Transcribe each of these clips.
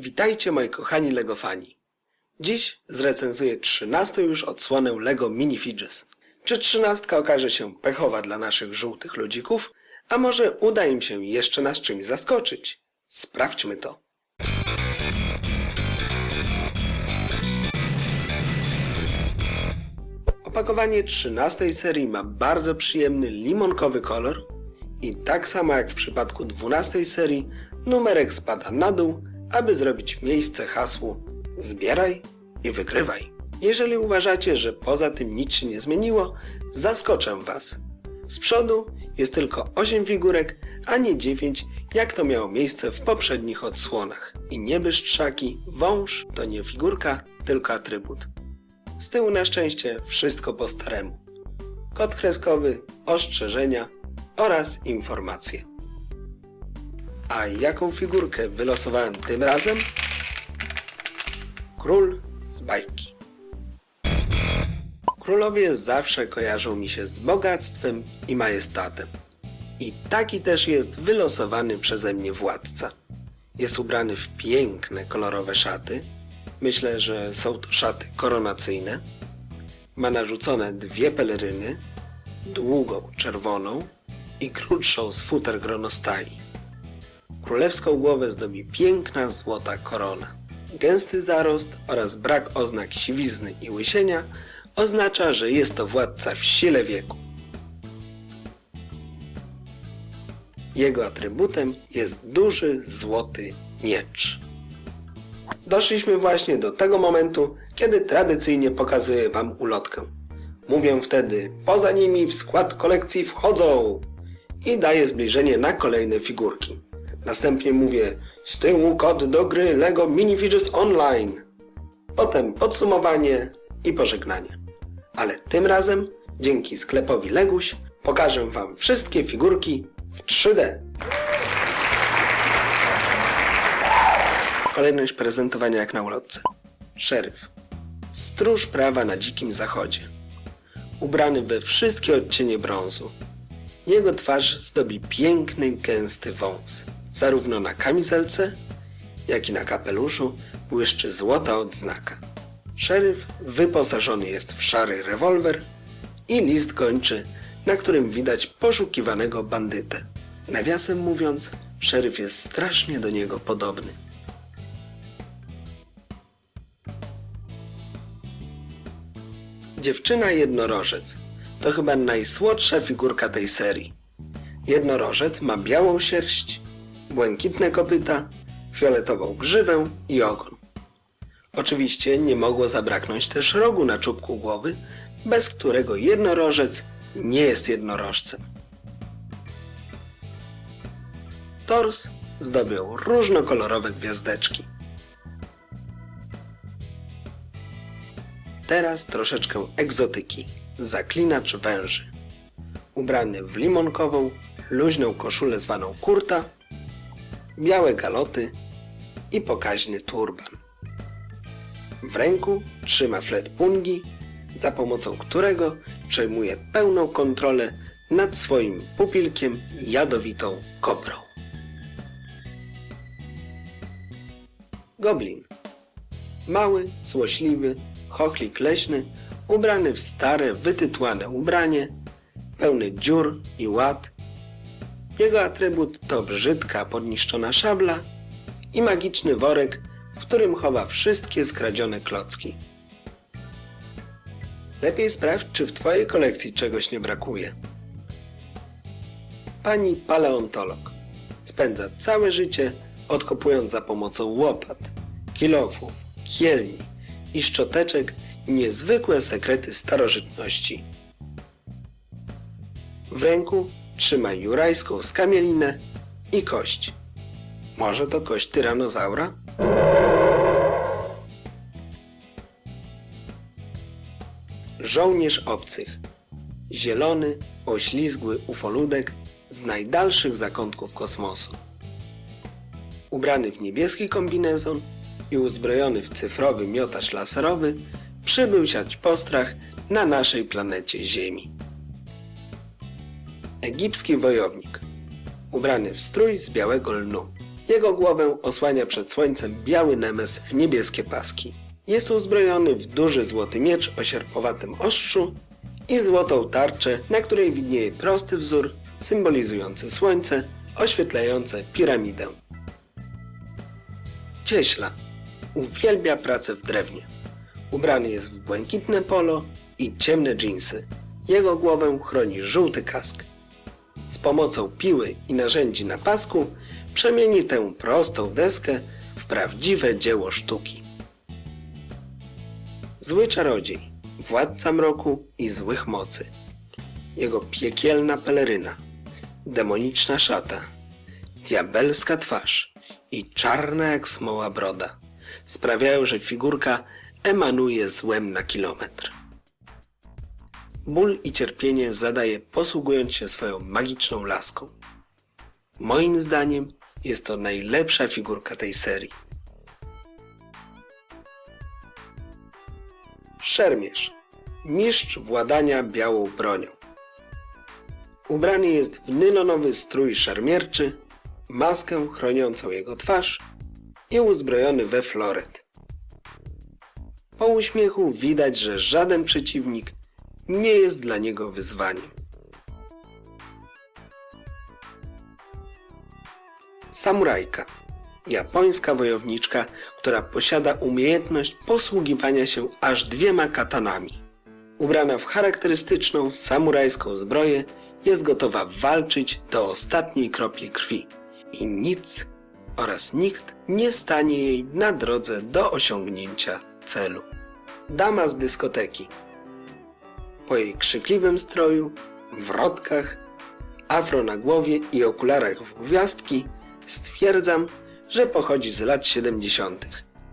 Witajcie moi kochani LEGO fani. Dziś zrecenzuję 13 już odsłonę LEGO Mini Fidges. Czy trzynastka okaże się pechowa dla naszych żółtych ludzików, a może uda im się jeszcze nas czymś zaskoczyć? Sprawdźmy to. Opakowanie 13 serii ma bardzo przyjemny limonkowy kolor i tak samo jak w przypadku 12 serii numerek spada na dół, aby zrobić miejsce hasłu zbieraj i wygrywaj. Jeżeli uważacie, że poza tym nic się nie zmieniło, zaskoczę Was. Z przodu jest tylko 8 figurek, a nie 9, jak to miało miejsce w poprzednich odsłonach. I nie bystrzaki, wąż to nie figurka, tylko atrybut. Z tyłu na szczęście wszystko po staremu. Kod kreskowy, ostrzeżenia oraz informacje. A jaką figurkę wylosowałem tym razem? Król z bajki. Królowie zawsze kojarzą mi się z bogactwem i majestatem. I taki też jest wylosowany przeze mnie władca. Jest ubrany w piękne kolorowe szaty. Myślę, że są to szaty koronacyjne. Ma narzucone dwie peleryny, długą czerwoną i krótszą z futer gronostai. Królewską głowę zdobi piękna złota korona. Gęsty zarost oraz brak oznak siwizny i łysienia oznacza, że jest to władca w sile wieku. Jego atrybutem jest duży złoty miecz. Doszliśmy właśnie do tego momentu, kiedy tradycyjnie pokazuję Wam ulotkę. Mówię wtedy, poza nimi w skład kolekcji wchodzą i daję zbliżenie na kolejne figurki. Następnie mówię, z tyłu kod do gry LEGO Mini Online. Potem podsumowanie i pożegnanie. Ale tym razem, dzięki sklepowi Leguś, pokażę Wam wszystkie figurki w 3D. Kolejność prezentowania jak na ulotce. Szeryf. Stróż prawa na dzikim zachodzie. Ubrany we wszystkie odcienie brązu. Jego twarz zdobi piękny, gęsty wąs. Zarówno na kamizelce, jak i na kapeluszu błyszczy złota odznaka. Szeryf wyposażony jest w szary rewolwer i list gończy, na którym widać poszukiwanego bandytę. Nawiasem mówiąc, szeryf jest strasznie do niego podobny. Dziewczyna jednorożec to chyba najsłodsza figurka tej serii. Jednorożec ma białą sierść, błękitne kopyta, fioletową grzywę i ogon. Oczywiście nie mogło zabraknąć też rogu na czubku głowy, bez którego jednorożec nie jest jednorożcem. Tors zdobią różnokolorowe gwiazdeczki. Teraz troszeczkę egzotyki. Zaklinacz węży. Ubrany w limonkową, luźną koszulę zwaną kurta, białe galoty i pokaźny turban. W ręku trzyma flet pungi, za pomocą którego przejmuje pełną kontrolę nad swoim pupilkiem jadowitą kobrą. Goblin. Mały, złośliwy, chochlik leśny, ubrany w stare, wytytłane ubranie, pełny dziur i ład. Jego atrybut to brzydka, podniszczona szabla i magiczny worek, w którym chowa wszystkie skradzione klocki. Lepiej sprawdź, czy w Twojej kolekcji czegoś nie brakuje. Pani paleontolog spędza całe życie odkopując za pomocą łopat, kilofów, kielni i szczoteczek niezwykłe sekrety starożytności. W ręku trzyma jurajską skamielinę i kość. Może to kość tyranozaura? Żołnierz obcych. Zielony, oślizgły ufoludek z najdalszych zakątków kosmosu. Ubrany w niebieski kombinezon i uzbrojony w cyfrowy miotacz laserowy, przybył siać postrach na naszej planecie Ziemi. Egipski wojownik. Ubrany w strój z białego lnu. Jego głowę osłania przed słońcem biały nemes w niebieskie paski. Jest uzbrojony w duży złoty miecz o sierpowatym ostrzu i złotą tarczę, na której widnieje prosty wzór symbolizujący słońce oświetlające piramidę. Cieśla uwielbia pracę w drewnie. Ubrany jest w błękitne polo i ciemne dżinsy. Jego głowę chroni żółty kask. Z pomocą piły i narzędzi na pasku przemieni tę prostą deskę w prawdziwe dzieło sztuki. Zły czarodziej, władca mroku i złych mocy. Jego piekielna peleryna, demoniczna szata, diabelska twarz i czarna jak smoła broda sprawiają, że figurka emanuje złem na kilometr. Ból i cierpienie zadaje posługując się swoją magiczną laską. Moim zdaniem jest to najlepsza figurka tej serii. Szermierz. Mistrz władania białą bronią. Ubrany jest w nylonowy strój szermierczy, maskę chroniącą jego twarz i uzbrojony we floret. Po uśmiechu widać, że żaden przeciwnik nie jest dla niego wyzwaniem. Samurajka. Japońska wojowniczka, która posiada umiejętność posługiwania się aż dwiema katanami. Ubrana w charakterystyczną samurajską zbroję, jest gotowa walczyć do ostatniej kropli krwi. I nic oraz nikt nie stanie jej na drodze do osiągnięcia celu. Dama z dyskoteki. Po jej krzykliwym stroju, wrotkach, afro na głowie i okularach w gwiazdki stwierdzam, że pochodzi z lat 70.,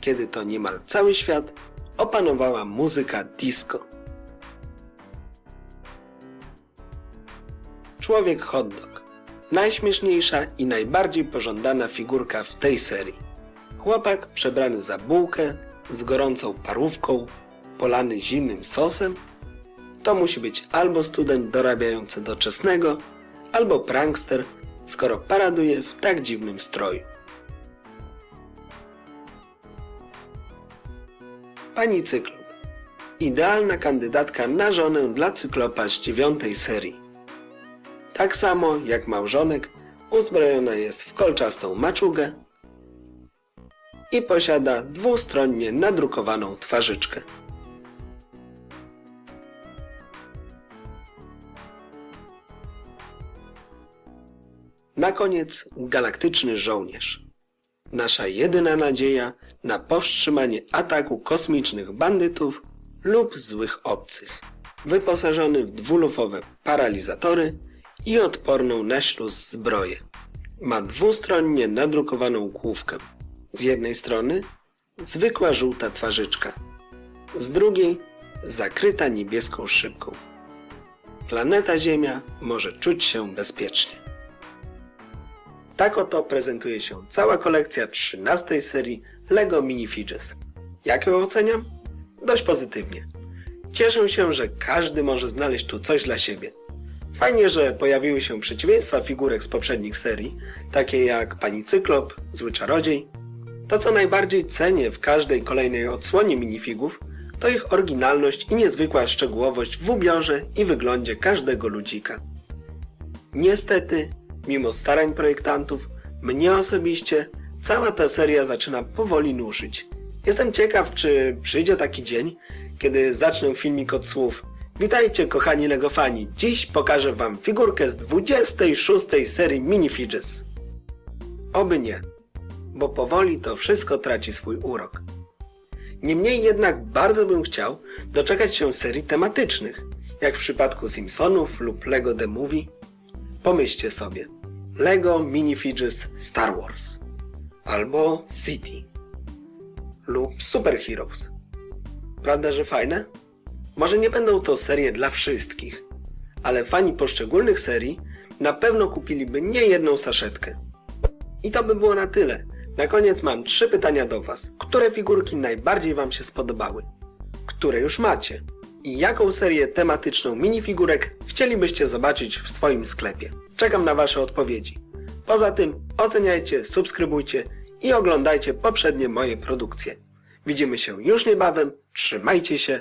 kiedy to niemal cały świat opanowała muzyka disco. Człowiek hot dog. Najśmieszniejsza i najbardziej pożądana figurka w tej serii. Chłopak przebrany za bułkę, z gorącą parówką, polany zimnym sosem. To musi być albo student dorabiający do czesnego, albo prankster, skoro paraduje w tak dziwnym stroju. Pani Cyklop. Idealna kandydatka na żonę dla Cyklopa z dziewiątej serii. Tak samo jak małżonek, uzbrojona jest w kolczastą maczugę i posiada dwustronnie nadrukowaną twarzyczkę. Na koniec galaktyczny żołnierz. Nasza jedyna nadzieja na powstrzymanie ataku kosmicznych bandytów lub złych obcych. Wyposażony w dwulufowe paralizatory i odporną na śluz zbroję. Ma dwustronnie nadrukowaną główkę. Z jednej strony zwykła żółta twarzyczka, z drugiej zakryta niebieską szybką. Planeta Ziemia może czuć się bezpiecznie. Tak oto prezentuje się cała kolekcja 13 serii LEGO Minifigures. Jak ją oceniam? Dość pozytywnie. Cieszę się, że każdy może znaleźć tu coś dla siebie. Fajnie, że pojawiły się przeciwieństwa figurek z poprzednich serii, takie jak Pani Cyklop, Zły Czarodziej. To co najbardziej cenię w każdej kolejnej odsłonie minifigów, to ich oryginalność i niezwykła szczegółowość w ubiorze i wyglądzie każdego ludzika. Niestety, mimo starań projektantów, mnie osobiście cała ta seria zaczyna powoli nuszyć. Jestem ciekaw, czy przyjdzie taki dzień, kiedy zacznę filmik od słów Witajcie kochani LEGO fani, dziś pokażę wam figurkę z 26 serii Minifigures. Oby nie, bo powoli to wszystko traci swój urok. Niemniej jednak bardzo bym chciał doczekać się serii tematycznych, jak w przypadku Simpsonów lub LEGO The Movie. Pomyślcie sobie, LEGO Minifigures Star Wars albo City lub Super Heroes. Prawda, że fajne? Może nie będą to serie dla wszystkich, ale fani poszczególnych serii na pewno kupiliby nie jedną saszetkę. I to by było na tyle. Na koniec mam trzy pytania do Was. Które figurki najbardziej Wam się spodobały? Które już macie? I jaką serię tematyczną minifigurek chcielibyście zobaczyć w swoim sklepie? Czekam na Wasze odpowiedzi. Poza tym oceniajcie, subskrybujcie i oglądajcie poprzednie moje produkcje. Widzimy się już niebawem, trzymajcie się,